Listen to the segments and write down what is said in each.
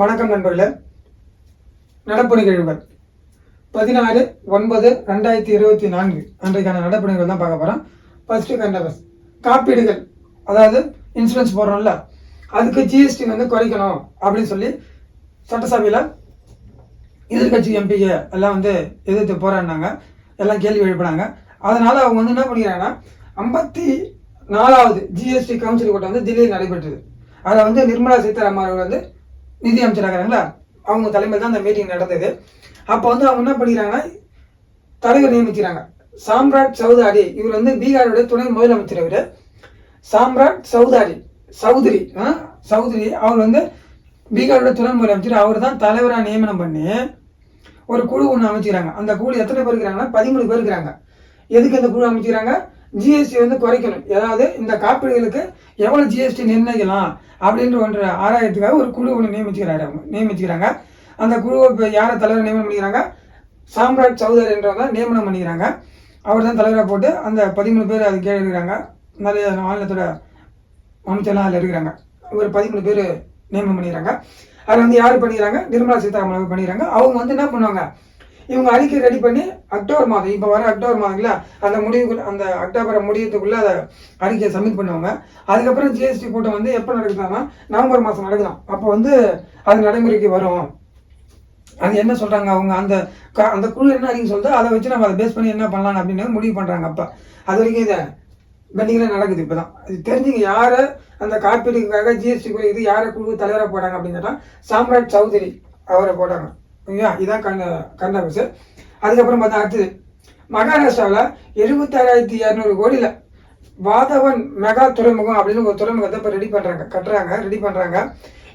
வணக்கம் நண்பர்களே. நடப்பு நிகழ்வுகள் பதினாறு ஒன்பது ரெண்டாயிரத்தி இருபத்தி நான்கு. அன்றைக்கான நடப்பு நிகழ்வு தான் பார்க்க போகிறோம் ஃபஸ்ட்டு கண்டவர்ஸ் காப்பீடுகள். அதாவது இன்சூரன்ஸ் போடுறோம்ல. அதுக்கு ஜிஎஸ்டி வந்து குறைக்கணும் அப்படின்னு சொல்லி சட்டசபையில் எதிர்கட்சி எம்பிங்க எல்லாம் வந்து எதிர்த்து போராடினாங்க. எல்லாம் கேள்வி எழுப்பினாங்க. அதனால் அவங்க வந்து என்ன பண்ணிக்கிறாங்கன்னா ஐம்பத்தி நாலாவது ஜிஎஸ்டி கவுன்சில் கூட்டம் வந்து தில்லியில் நடைபெற்றது. அதில் வந்து நிர்மலா சீதாராமன் அவர்கள் வந்து நிதி அமைச்சராகிறாங்களா? அவங்க தலைமையில் தான் அந்த மீட்டிங் நடந்தது. அப்போ வந்து அவங்க என்ன பண்ணிக்கிறாங்கன்னா தலைவர் நியமிக்கிறாங்க. சாம்ராட் சௌதாரி இவர் வந்து பீகாரோட துணை முதலமைச்சர் இவர் சாம்ராட் சௌதாரி சௌத்ரி ஆ, அவர் வந்து பீகாரோட துணை முதலமைச்சர். அவர் தான் தலைவராக நியமனம் பண்ணி ஒரு குழு ஒன்று அமைச்சிக்கிறாங்க. அந்த குழு எத்தனை பேர் இருக்கிறாங்கன்னா பதிமூணு பேர் இருக்கிறாங்க. எதுக்கு அந்த குழு அமைச்சிக்கிறாங்க? ஜிஎஸ்டி வந்து குறைக்கணும். அதாவது இந்த காப்பீடுகளுக்கு எவ்வளோ ஜிஎஸ்டி நிர்ணயிக்கலாம் அப்படின்ற ஒன்று ஆராயத்துக்காக ஒரு குழு ஒன்று நியமிச்சுக்கிறாரு அவங்க. நியமிச்சுக்கிறாங்க. அந்த குழுவை இப்போ யாரை தலைவர் நியமனம் பண்ணிக்கிறாங்க? சாம்ராட் சௌதரி என்றவங்க நியமனம் பண்ணிக்கிறாங்க. அவர் தான் தலைவராக போட்டு அந்த பதிமூணு பேர் அது கீழே இருக்கிறாங்க நிறைய மாநிலத்தோட அமைச்சர்லாம் அதில் இருக்கிறாங்க ஒரு பதிமூணு பேர் நியமனம் பண்ணிக்கிறாங்க. அதில் வந்து யார் பண்ணிக்கிறாங்க? நிர்மலா சீதாராமன் அவர்கள் பண்ணிக்கிறாங்க. அவங்க வந்து என்ன பண்ணுவாங்க? இவங்க அறிக்கை ரெடி பண்ணி அக்டோபர் மாதம் இப்போ வர அக்டோபர் மாதங்களா அந்த முடிவுக்குள்ள அந்த அக்டோபரை முடியறதுக்குள்ள அதை அறிக்கையை சப்மிட் பண்ணுவாங்க. அதுக்கப்புறம் ஜிஎஸ்டி கூட்டம் வந்து எப்போ நடக்குதுன்னா நவம்பர் மாதம் நடக்கலாம் அப்போ வந்து அது நடைமுறைக்கு வரும். அது என்ன சொல்கிறாங்க அவங்க? அந்த அந்த குழு என்ன அறிக்கை சொல்லுதோ அதை வச்சு நம்ம அதை பேஸ் பண்ணி என்ன பண்ணலாம் அப்படின்னு முடிவு பண்ணுறாங்க அப்போ. அது வரைக்கும் இதை பெண்டிங்கில் நடக்குது இப்போ தான் இது தெரிஞ்சுங்க யாரை அந்த காப்பீடுக்காக ஜிஎஸ்டி இது யாரை குழு தலைவராக போட்டாங்க அப்படின்னு கேட்டால் சாம்ராட் சௌதரி அவரை போட்டாங்க. ஓகேங்களா? இதான் கண்ட கண்டாபிஸ் அதுக்கப்புறம் பார்த்தா அடுத்தது மகாராஷ்டிராவில் எழுபத்தாறாயிரத்தி இரநூறு கோடியில் வாதவன் மெகா துறைமுகம் அப்படின்னு ஒரு துறைமுகத்தை இப்போ ரெடி பண்ணுறாங்க கட்டுறாங்க ரெடி பண்ணுறாங்க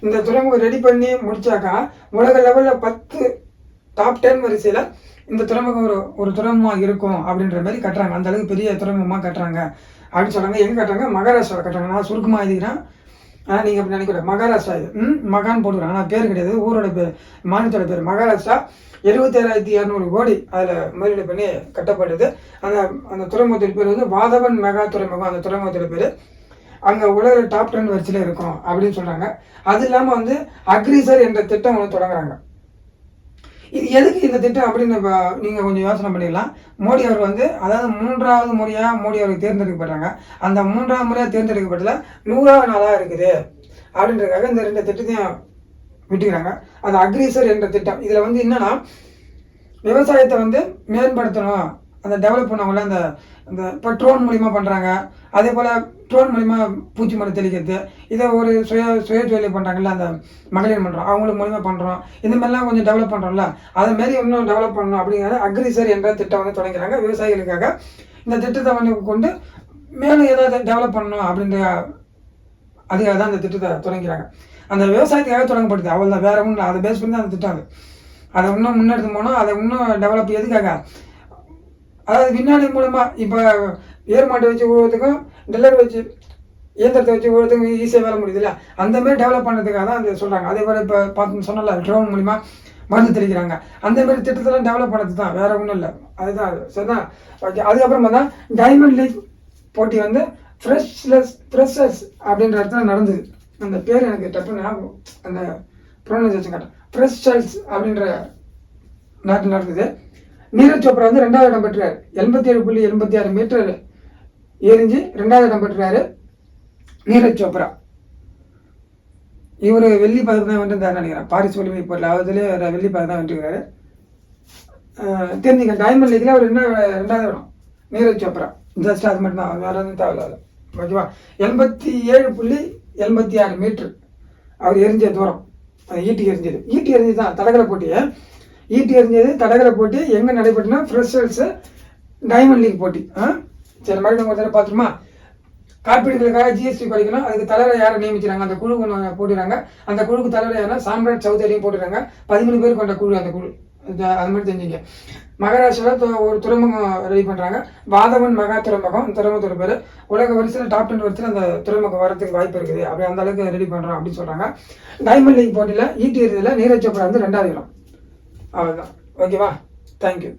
இந்த துறைமுகம் ரெடி பண்ணி முடித்தாக்கா உலக லெவலில் பத்து டாப் டென் வரிசையில் இந்த துறைமுகம் ஒரு ஒரு துறைமுகமாக இருக்கும் அப்படின்ற மாதிரி கட்டுறாங்க. அந்த அளவுக்கு பெரிய துறைமுகமாக கட்டுறாங்க. அப்படின்னு சொல்கிறாங்க எங்கே கட்டுறாங்க? மகாராஷ்டிராவில் கட்டுறாங்க. நான் சுருக்கமாக எழுதிக்கிறேன். ஆனால் நீங்கள் அப்படி நினைக்கூடாது மகாராஷ்டிரா இது. ம் மகான் போட்டுக்கிறாங்க ஆனால் பேர் கிடையாது. ஊரோட பேர் மாநிலத்தோட பேர் மகாராஷ்டிரா. எழுபத்தேழாயிரத்தி இரநூறு கோடி அதில் முதலீடு பண்ணி கட்டப்பட்டது. அந்த அந்த துறைமுகத்தின் பேர் வந்து வாதவன் மெகா துறைமுகம். அந்த துறைமுகத்தோட பேர். அங்கே உலக டாப் டென் வரிசையில் இருக்கும் அப்படின்னு சொல்கிறாங்க அது இல்லாமல் வந்து அக்ரிசர் என்ற திட்டம் ஒன்று தொடங்குறாங்க. இது எதுக்கு இந்த திட்டம் அப்படின்னு இப்போ நீங்கள் கொஞ்சம் யோசனை பண்ணிடலாம். மோடி அவர் வந்து அதாவது மூன்றாவது முறையாக மோடி அவருக்கு தேர்ந்தெடுக்கப்படுறாங்க அந்த மூன்றாவது முறையாக தேர்ந்தெடுக்கப்பட்டதில் நூறாவது நாளாக இருக்குது. அப்படின்றதுக்காக இந்த ரெண்டு திட்டத்தையும் விட்டுக்கிறாங்க. அது அக்ரிசர் என்ற திட்டம். இதில் வந்து என்னென்னா விவசாயத்தை வந்து மேம்படுத்தணும். அந்த டெவலப் பண்ணவங்கள அந்த அந்த இப்போ ட்ரோன் மூலிமா பண்ணுறாங்க அதே போல் ட்ரோன் மூலிமா பூச்சி மருந்து தெளிக்கிறது. இதை ஒரு சுய சுய தொழில் பண்ணுறாங்கல்ல அந்த மகளிர் பண்ணுறோம் அவங்களுக்கு மூலிமா பண்ணுறோம் இந்த மாதிரிலாம் கொஞ்சம் டெவலப் பண்ணுறோம்ல அது மாரி இன்னும் டெவலப் பண்ணணும் அப்படிங்கிறத அக்ரிசர் என்ற திட்டம் வந்து தொடங்கிறாங்க. விவசாயிகளுக்காக இந்த திட்டத்தை வந்து கொண்டு மேலும் ஏதாவது டெவலப் பண்ணணும் அப்படின்ற அதுக்காக தான் அந்த திட்டத்தை தொடங்கிறாங்க. அந்த விவசாயத்துக்காக தொடங்கப்படுது. அவ்வளோ வேற ஒன்றும் இல்லை. அதை பேஸ் பண்ணி தான் அந்த திட்டம் அது. அதை இன்னும் முன்னெடுத்து போனால் அதை இன்னும் டெவலப் எதுக்காக? அதாவது விஞ்ஞானி மூலமாக இப்போ ஏர் மாட்டை வச்சு உழுவதுக்கும் டில்லர் வச்சு இயந்திரத்தை வச்சு உழுவதுக்கும் ஈஸியாக வேலை முடியுதுல்ல? அந்த மாதிரி டெவலப் பண்ணுறதுக்காக தான் அந்த சொல்கிறாங்க அதே போல் இப்போ பார்த்து சொன்னல ட்ரோன் மூலிமா மருந்து தெளிக்கிறாங்க. அந்த மாதிரி திட்டத்தெல்லாம் டெவலப் பண்ணது தான் வேறு ஒன்றும் இல்லை. அதுதான் சரிதான்? ஓகே அதுக்கப்புறம் பார்த்தா டைமண்ட் லீக் போட்டி வந்து ஃப்ரெஷ்லெஸ் ஃப்ரெஷர்ஸ் அப்படின்ற இடத்துல நடந்தது. அந்த பேர் எனக்கு டப்பு ஞாபகம் அந்த ப்ரொனன்சேஷன் கரெக்ட் ஃப்ரெஷர்ஸ் அப்படின்ற நாட்டில் நடந்தது. நீரஜ் சோப்ரா வந்து ரெண்டாவது இடம் பெற்றார். எண்பத்தி ஏழு புள்ளி எண்பத்தி ஆறு மீட்டர் எரிஞ்சு ரெண்டாவது இடம் பெற்றாரு நீரஜ் சோப்ரா. இவர் வெள்ளி பதக்கம் தான் வென்றிருந்தார் நினைக்கிறேன். பாரிஸ் ஒலிம்பிக் போட்டில் அதுலேயே வெள்ளி பதக்கம் தான் வென்றிருக்காரு அஹ் டைமண்ட் லீக்ல அவர் என்ன ரெண்டாவது இடம்? நீரஜ் சோப்ரா. ஜஸ்ட் அது மட்டும்தான் வேறு எதுவும் தேவையில்ல ஓகேவா? எண்பத்தி ஏழு புள்ளி எண்பத்தி ஆறு மீட்ரு அவர் எரிஞ்ச தூரம். ஈட்டி எரிஞ்சது. ஈட்டி எரிஞ்சது தான் தடகளை போட்டியை. ஈட்டி எரிஞ்சது தடகளை போட்டி எங்கே நடைபெற்றுனா ஃப்ரெஷர்ஸு டைமண்ட் லீக் போட்டி. ஆ? சரி மறுபடியும் ஒரு தடவை பார்த்துருமா? காப்பீடுகளுக்காக ஜிஎஸ்டி குறைக்கணும் அதுக்கு தலைவரை யாரை நியமிக்கிறாங்க? அந்த குழு ஒன்று போட்டுறாங்க அந்த குழுக்கு தலைவர் யாரா சாம்ராட் சௌதரியும் போட்டுறாங்க பதிமூணு பேர் கொண்ட குழு அந்த குழு. அது மாதிரி தெரிஞ்சுங்க. மகாராஷ்டிராவில் து- ஒரு துறைமுகம் ரெடி பண்ணுறாங்க வாதவன் மகா துறைமுகம் துறைமுகத்தோட பேர். உலக வரிசையில் டாப் டென் வரிசையில் அந்த துறைமுகம் வரதுக்கு வாய்ப்பு இருக்குது. அப்படி அந்த அளவுக்கு ரெடி பண்ணுறோம் அப்படின்னு சொல்கிறாங்க டைமண்ட் லீக் போட்டியில் ஈட்டி எறிதலில் நீரஜ் சோப்ரா வந்து ரெண்டாவது இடம். அவ்வளோதான் ஓகேவா தேங்க்யூ